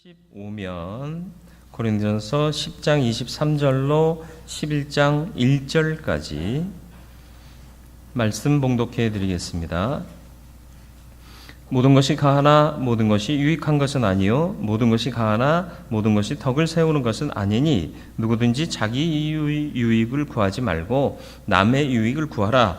15면 고린도전서 10장 23절로 11장 1절까지 말씀 봉독해 드리겠습니다. 모든 것이 가하나 모든 것이 유익한 것은 아니요 모든 것이 가하나 모든 것이 덕을 세우는 것은 아니니 누구든지 자기 유익- 유익을 구하지 말고 남의 유익을 구하라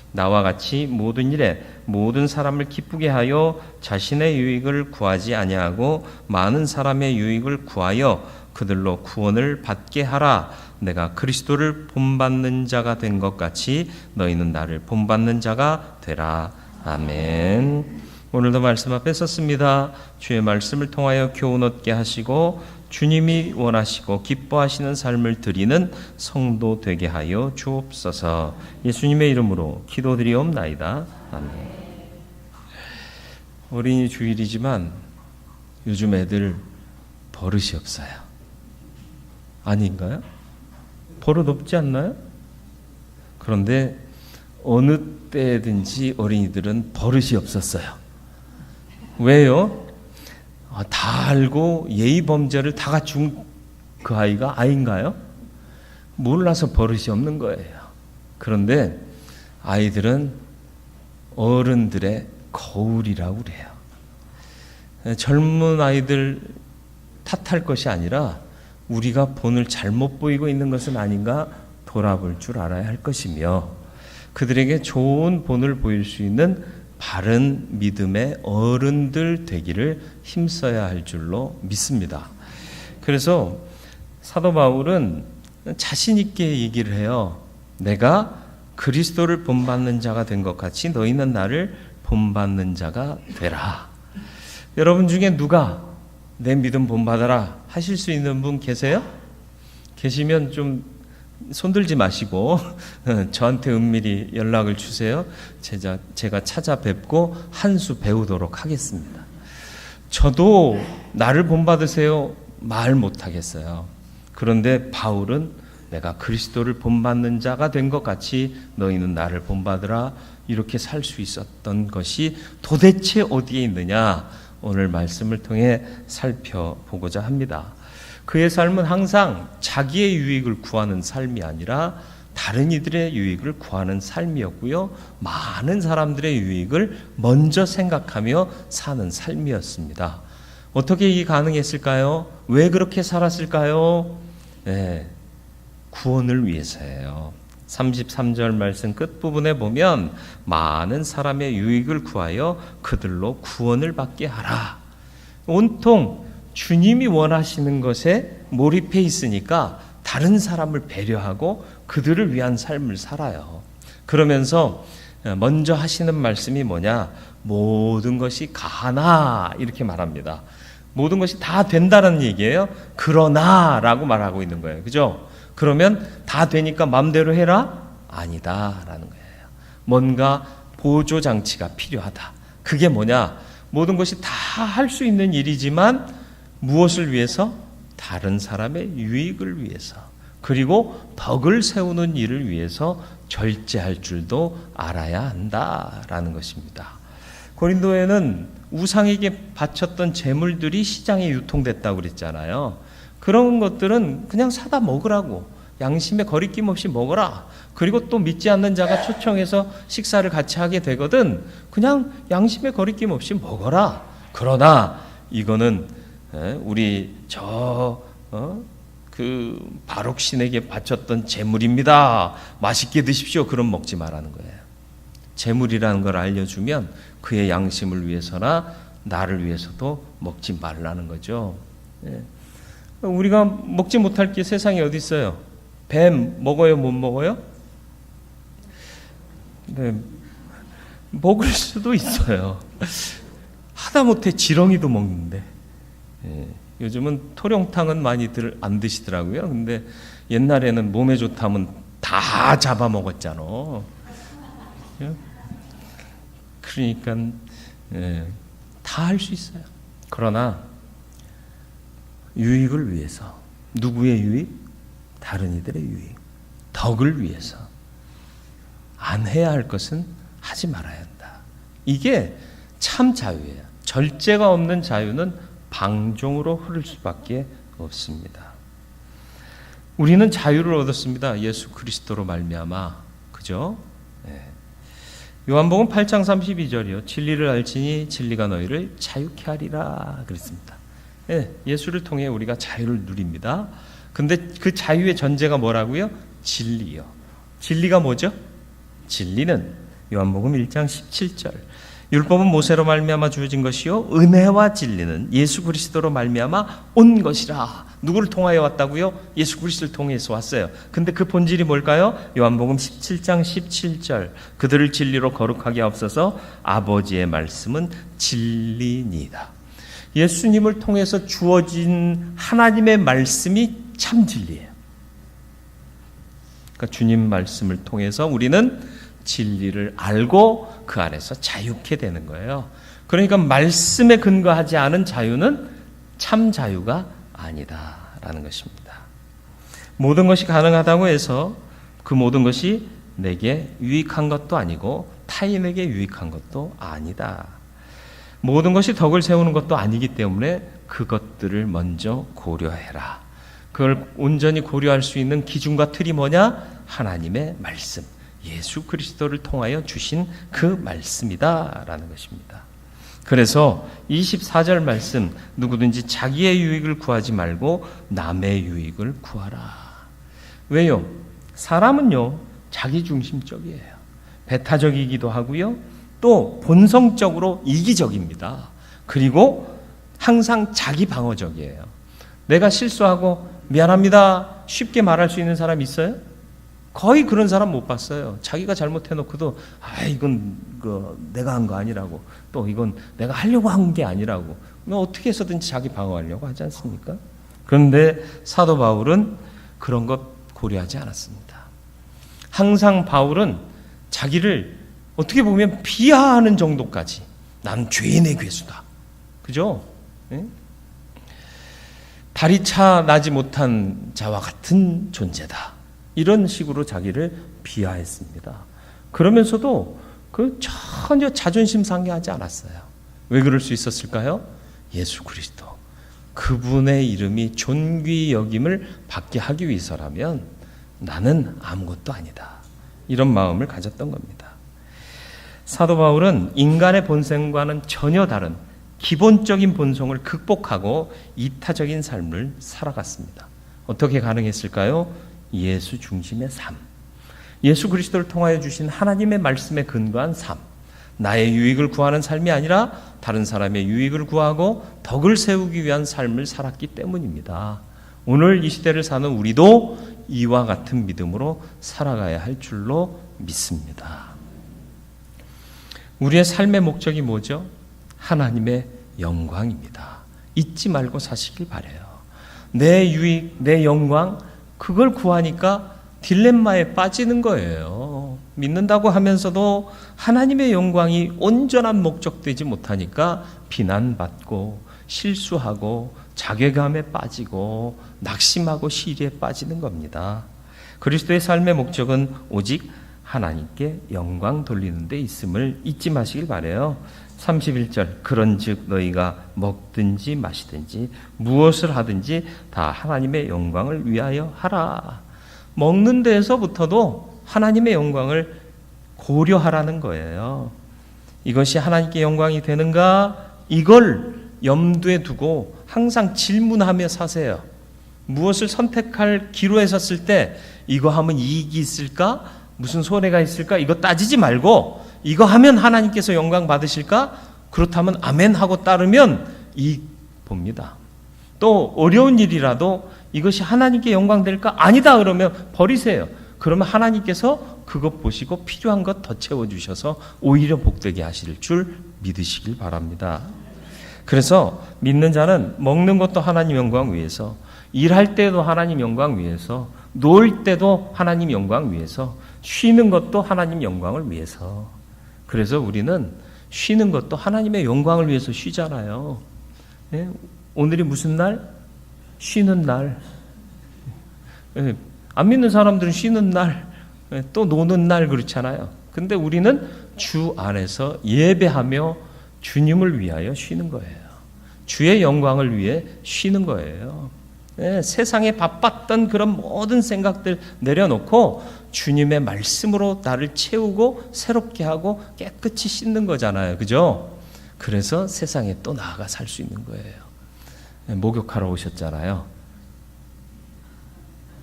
나와 같이 모든 일에 모든 사람을 기쁘게 하여 자신의 유익을 구하지 아니하고 많은 사람의 유익을 구하여 그들로 구원을 받게 하라. 내가 그리스도를 본받는 자가 된 것 같이 너희는 나를 본받는 자가 되라. 아멘. 오늘도 말씀 앞에 섰습니다. 주의 말씀을 통하여 교훈 얻게 하시고 주님이 원하시고 기뻐하시는 삶을 드리는 성도 되게 하여 주옵소서. 예수님의 이름으로 기도드리옵나이다. 아멘. 어린이 주일이지만 요즘 애들 버릇이 없어요. 아닌가요? 버릇 없지 않나요? 그런데 어느 때든지 어린이들은 버릇이 없었어요. 왜요? 아, 다 알고 예의 범죄를 다 갖춘 그 아이가 아인가요? 몰라서 버릇이 없는 거예요. 그런데 아이들은 어른들의 거울이라고 그래요. 에, 젊은 아이들 탓할 것이 아니라 우리가 본을 잘못 보이고 있는 것은 아닌가 돌아볼 줄 알아야 할 것이며 그들에게 좋은 본을 보일 수 있는 바른 믿음의 어른들 되기를 힘써야 할 줄로 믿습니다. 그래서 사도 바울은 자신 있게 얘기를 해요. 내가 그리스도를 본받는 자가 된 것 같이 너희는 나를 본받는 자가 되라. 여러분 중에 누가 내 믿음 본받아라 하실 수 있는 분 계세요? 계시면 좀 손들지 마시고 저한테 은밀히 연락을 주세요. 제가, 제가 찾아뵙고 한 수 배우도록 하겠습니다. 저도 나를 본받으세요 말 못하겠어요. 그런데 바울은 내가 그리스도를 본받는 자가 된 것 같이 너희는 나를 본받으라 이렇게 살 수 있었던 것이 도대체 어디에 있느냐 오늘 말씀을 통해 살펴보고자 합니다. 그의 삶은 항상 자기의 유익을 구하는 삶이 아니라 다른 이들의 유익을 구하는 삶이었고요. 많은 사람들의 유익을 먼저 생각하며 사는 삶이었습니다. 어떻게 이게 가능했을까요? 왜 그렇게 살았을까요? 네, 구원을 위해서예요. 33절 말씀 끝부분에 보면 많은 사람의 유익을 구하여 그들로 구원을 받게 하라. 온통 주님이 원하시는 것에 몰입해 있으니까 다른 사람을 배려하고 그들을 위한 삶을 살아요. 그러면서 먼저 하시는 말씀이 뭐냐? 모든 것이 가나 이렇게 말합니다. 모든 것이 다 된다는 얘기예요. 그러나라고 말하고 있는 거예요. 그죠? 그러면 다 되니까 마음대로 해라? 아니다라는 거예요. 뭔가 보조 장치가 필요하다. 그게 뭐냐? 모든 것이 다 할 수 있는 일이지만 무엇을 위해서? 다른 사람의 유익을 위해서. 그리고 덕을 세우는 일을 위해서 절제할 줄도 알아야 한다라는 것입니다. 고린도에는 우상에게 바쳤던 재물들이 시장에 유통됐다고 그랬잖아요. 그런 것들은 그냥 사다 먹으라고 양심에 거리낌 없이 먹어라. 그리고 또 믿지 않는 자가 초청해서 식사를 같이 하게 되거든. 그냥 양심에 거리낌 없이 먹어라. 그러나 이거는 에, 우리 저 어? 그 바룩 신에게 바쳤던 재물입니다. 맛있게 드십시오. 그럼 먹지 말라는 거예요. 재물이라는 걸 알려주면 그의 양심을 위해서나 나를 위해서도 먹지 말라는 거죠. 예. 우리가 먹지 못할 게 세상에 어디 있어요? 뱀 먹어요, 못 먹어요? 네, 먹을 수도 있어요. 하다못해 지렁이도 먹는데. 예, 요즘은 토룡탕은 많이들 안 드시더라고요. 근데 옛날에는 몸에 좋다면 다 잡아 먹었잖아. 예? 그러니까 예, 다할 수 있어요. 그러나 유익을 위해서 누구의 유익? 다른 이들의 유익, 덕을 위해서 안 해야 할 것은 하지 말아야 한다. 이게 참 자유예요. 절제가 없는 자유는 방종으로 흐를 수밖에 없습니다. 우리는 자유를 얻었습니다. 예수 그리스도로 말미암아. 그죠? 네. 요한복음 8장 32절이요. 진리를 알지니 진리가 너희를 자유케 하리라 그랬습니다. 네, 예수를 통해 우리가 자유를 누립니다. 근데 그 자유의 전제가 뭐라고요? 진리요. 진리가 뭐죠? 진리는 요한복음 1장 17절. 율법은 모세로 말미암아 주어진 것이요 은혜와 진리는 예수 그리스도로 말미암아 온 것이라. 누구를 통하여 왔다고요? 예수 그리스도를 통해서 왔어요. 근데 그 본질이 뭘까요? 요한복음 17장 17절. 그들을 진리로 거룩하게 하옵소서 아버지의 말씀은 진리니이다. 예수님을 통해서 주어진 하나님의 말씀이 참 진리예요. 그러니까 주님 말씀을 통해서 우리는 진리를 알고 그 안에서 자유케 되는 거예요. 그러니까 말씀에 근거하지 않은 자유는 참 자유가 아니다라는 것입니다. 모든 것이 가능하다고 해서 그 모든 것이 내게 유익한 것도 아니고 타인에게 유익한 것도 아니다. 모든 것이 덕을 세우는 것도 아니기 때문에 그것들을 먼저 고려해라. 그걸 온전히 고려할 수 있는 기준과 틀이 뭐냐? 하나님의 말씀. 예수 그리스도를 통하여 주신 그 말씀이다라는 것입니다. 그래서 24절 말씀 누구든지 자기의 유익을 구하지 말고 남의 유익을 구하라. 왜요? 사람은요 자기 중심적이에요. 배타적이기도 하고요. 또 본성적으로 이기적입니다. 그리고 항상 자기 방어적이에요. 내가 실수하고 미안합니다. 쉽게 말할 수 있는 사람 있어요? 거의 그런 사람 못 봤어요. 자기가 잘못해놓고도 아 이건 그 내가 한 거 아니라고 또 이건 내가 하려고 한 게 아니라고 뭐 어떻게 해서든지 자기 방어하려고 하지 않습니까? 그런데 사도 바울은 그런 것 고려하지 않았습니다. 항상 바울은 자기를 어떻게 보면 비하하는 정도까지 난 죄인의 괴수다. 그죠? 네? 다리 차 나지 못한 자와 같은 존재다. 이런 식으로 자기를 비하했습니다. 그러면서도 그 전혀 자존심 상해하지 않았어요. 왜 그럴 수 있었을까요? 예수 그리스도. 그분의 이름이 존귀 여김을 받게 하기 위해서라면 나는 아무것도 아니다. 이런 마음을 가졌던 겁니다. 사도 바울은 인간의 본성과는 전혀 다른 기본적인 본성을 극복하고 이타적인 삶을 살아갔습니다. 어떻게 가능했을까요? 예수 중심의 삶. 예수 그리스도를 통하여 주신 하나님의 말씀에 근거한 삶. 나의 유익을 구하는 삶이 아니라 다른 사람의 유익을 구하고 덕을 세우기 위한 삶을 살았기 때문입니다. 오늘 이 시대를 사는 우리도 이와 같은 믿음으로 살아가야 할 줄로 믿습니다. 우리의 삶의 목적이 뭐죠? 하나님의 영광입니다. 잊지 말고 사시길 바래요. 내 유익, 내 영광, 그걸 구하니까 딜레마에 빠지는 거예요. 믿는다고 하면서도 하나님의 영광이 온전한 목적되지 못하니까 비난받고 실수하고 자괴감에 빠지고 낙심하고 시리에 빠지는 겁니다. 그리스도의 삶의 목적은 오직 하나님께 영광 돌리는 데 있음을 잊지 마시길 바래요. 31절 그런즉 너희가 먹든지 마시든지 무엇을 하든지 다 하나님의 영광을 위하여 하라. 먹는 데에서부터도 하나님의 영광을 고려하라는 거예요. 이것이 하나님께 영광이 되는가? 이걸 염두에 두고 항상 질문하며 사세요. 무엇을 선택할 기로에 섰을 때 이거 하면 이익이 있을까? 무슨 손해가 있을까? 이거 따지지 말고 이거 하면 하나님께서 영광 받으실까? 그렇다면 아멘 하고 따르면 이 봅니다. 또 어려운 일이라도 이것이 하나님께 영광 될까? 아니다 그러면 버리세요. 그러면 하나님께서 그것 보시고 필요한 것 더 채워 주셔서 오히려 복되게 하실 줄 믿으시길 바랍니다. 그래서 믿는 자는 먹는 것도 하나님 영광 위해서 일할 때도 하나님 영광 위해서 놀 때도 하나님 영광 위해서 쉬는 것도 하나님 영광을 위해서 그래서 우리는 쉬는 것도 하나님의 영광을 위해서 쉬잖아요. 예? 오늘이 무슨 날? 쉬는 날. 예, 안 믿는 사람들은 쉬는 날, 예, 또 노는 날 그렇잖아요. 근데 우리는 주 안에서 예배하며 주님을 위하여 쉬는 거예요. 주의 영광을 위해 쉬는 거예요. 예, 세상에 바빴던 그런 모든 생각들 내려놓고 주님의 말씀으로 나를 채우고 새롭게 하고 깨끗이 씻는 거잖아요. 그죠? 그래서 세상에 또 나아가 살 수 있는 거예요. 예, 목욕하러 오셨잖아요.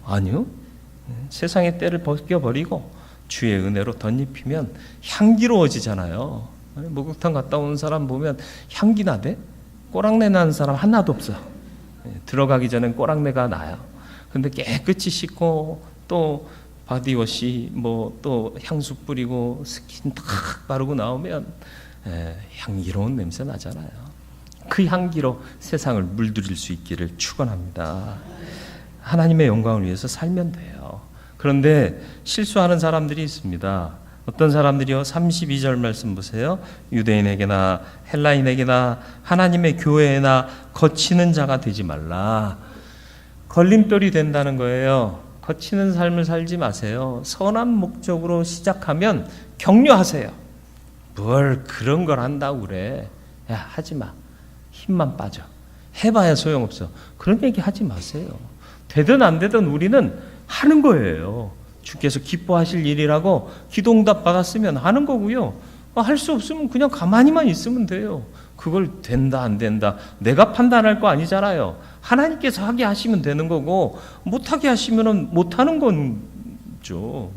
아니요. 예, 세상의 때를 벗겨버리고 주의 은혜로 덧입히면 향기로워지잖아요. 예, 목욕탕 갔다 온 사람 보면 향기 나대? 꼬랑내 나는 사람 하나도 없어. 예, 들어가기 전엔 꼬랑내가 나요. 근데 깨끗이 씻고 또 바디워시 뭐 또 향수 뿌리고 스킨 탁 바르고 나오면 예, 향기로운 냄새 나잖아요. 그 향기로 세상을 물들일 수 있기를 축원합니다. 하나님의 영광을 위해서 살면 돼요. 그런데 실수하는 사람들이 있습니다. 어떤 사람들이요? 32절 말씀 보세요. 유대인에게나 헬라인에게나 하나님의 교회에나 거치는 자가 되지 말라. 걸림돌이 된다는 거예요. 거치는 삶을 살지 마세요. 선한 목적으로 시작하면 격려하세요. 뭘 그런 걸 한다고 그래. 야, 하지 마. 힘만 빠져. 해봐야 소용없어. 그런 얘기 하지 마세요. 되든 안 되든 우리는 하는 거예요. 주께서 기뻐하실 일이라고 기도응답 받았으면 하는 거고요. 할 수 없으면 그냥 가만히만 있으면 돼요. 그걸 된다 안 된다 내가 판단할 거 아니잖아요. 하나님께서 하게 하시면 되는 거고 못하게 하시면은 못하는 건죠.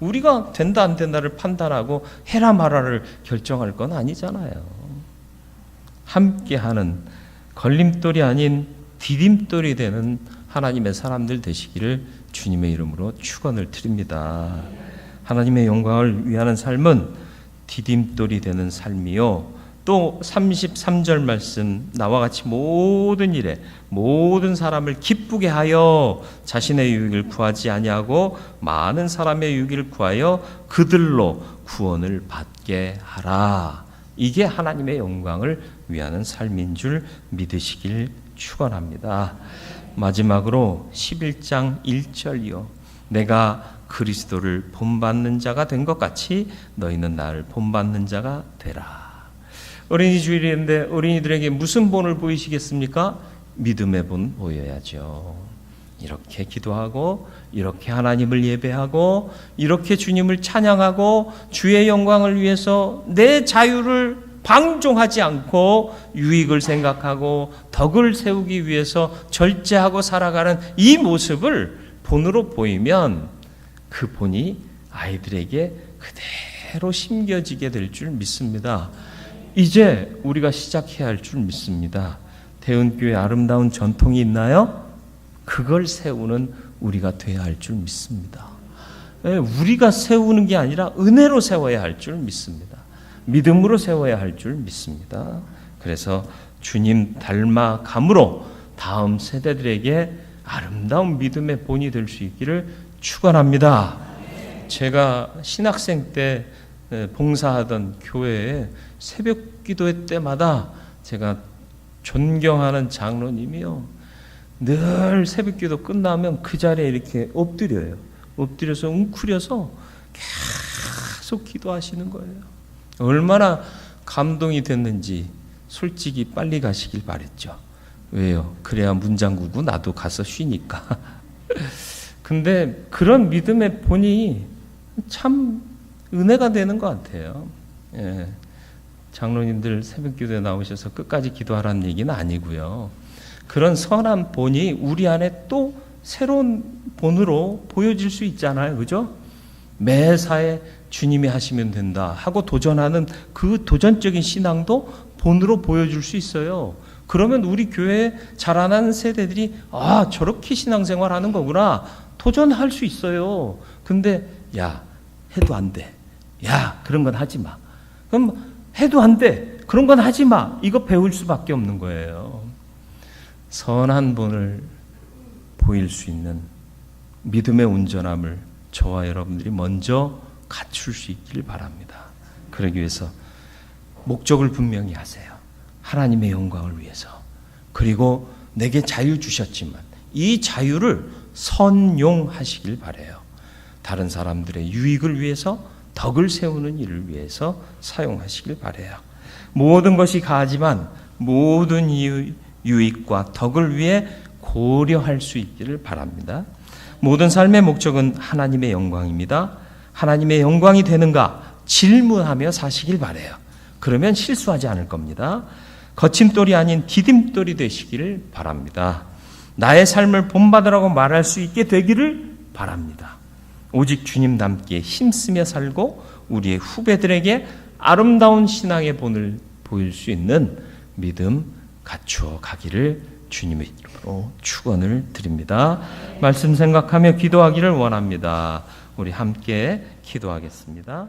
우리가 된다 안 된다를 판단하고 해라 마라를 결정할 건 아니잖아요. 함께하는 걸림돌이 아닌 디딤돌이 되는 하나님의 사람들 되시기를 주님의 이름으로 축원을 드립니다. 하나님의 영광을 위하는 삶은 디딤돌이 되는 삶이요. 또 33절 말씀 나와 같이 모든 일에 모든 사람을 기쁘게 하여 자신의 유익을 구하지 아니하고 많은 사람의 유익을 구하여 그들로 구원을 받게 하라. 이게 하나님의 영광을 위하는 삶인 줄 믿으시길 축원합니다. 마지막으로 11장 1절이요. 내가 그리스도를 본받는 자가 된 것 같이 너희는 나를 본받는 자가 되라. 어린이 주일인데 어린이들에게 무슨 본을 보이시겠습니까? 믿음의 본 보여야죠. 이렇게 기도하고 이렇게 하나님을 예배하고 이렇게 주님을 찬양하고 주의 영광을 위해서 내 자유를 방종하지 않고 유익을 생각하고 덕을 세우기 위해서 절제하고 살아가는 이 모습을 본으로 보이면 그 본이 아이들에게 그대로 심겨지게 될 줄 믿습니다. 이제 우리가 시작해야 할 줄 믿습니다. 대은교회 아름다운 전통이 있나요? 그걸 세우는 우리가 돼야 할 줄 믿습니다. 예, 우리가 세우는 게 아니라 은혜로 세워야 할 줄 믿습니다. 믿음으로 세워야 할 줄 믿습니다. 그래서 주님 닮아감으로 다음 세대들에게 아름다운 믿음의 본이 될 수 있기를 축원합니다. 제가 신학생 때 봉사하던 교회에 새벽 기도회 때마다 제가 존경하는 장로님이요. 늘 새벽 기도 끝나면 그 자리에 이렇게 엎드려요. 엎드려서 웅크려서 계속 기도하시는 거예요. 얼마나 감동이 됐는지 솔직히 빨리 가시길 바랬죠. 왜요? 그래야 문장구고 나도 가서 쉬니까. 근데 그런 믿음의 본이 참 은혜가 되는 것 같아요. 예. 장로님들 새벽 기도에 나오셔서 끝까지 기도하라는 얘기는 아니고요. 그런 선한 본이 우리 안에 또 새로운 본으로 보여질 수 있잖아요. 그죠? 매사에 주님이 하시면 된다 하고 도전하는 그 도전적인 신앙도 본으로 보여줄 수 있어요. 그러면 우리 교회에 자라나는 세대들이 아 저렇게 신앙생활 하는 거구나 도전할 수 있어요. 근데 야 해도 안 돼. 야 그런 건 하지 마. 그럼 해도 안 돼. 그런 건 하지 마. 이거 배울 수밖에 없는 거예요. 선한 본을 보일 수 있는 믿음의 온전함을 저와 여러분들이 먼저 갖출 수 있길 바랍니다. 그러기 위해서 목적을 분명히 하세요. 하나님의 영광을 위해서. 그리고 내게 자유 주셨지만 이 자유를 선용하시길 바래요. 다른 사람들의 유익을 위해서 덕을 세우는 일을 위해서 사용하시길 바래요. 모든 것이 가하지만 모든 유익과 덕을 위해 고려할 수 있기를 바랍니다. 모든 삶의 목적은 하나님의 영광입니다. 하나님의 영광이 되는가 질문하며 사시길 바래요. 그러면 실수하지 않을 겁니다. 거침돌이 아닌 디딤돌이 되시기를 바랍니다. 나의 삶을 본받으라고 말할 수 있게 되기를 바랍니다. 오직 주님답게 힘쓰며 살고 우리의 후배들에게 아름다운 신앙의 본을 보일 수 있는 믿음 갖추어 가기를 주님의 이름으로 축원을 드립니다. 말씀 생각하며 기도하기를 원합니다. 우리 함께 기도하겠습니다.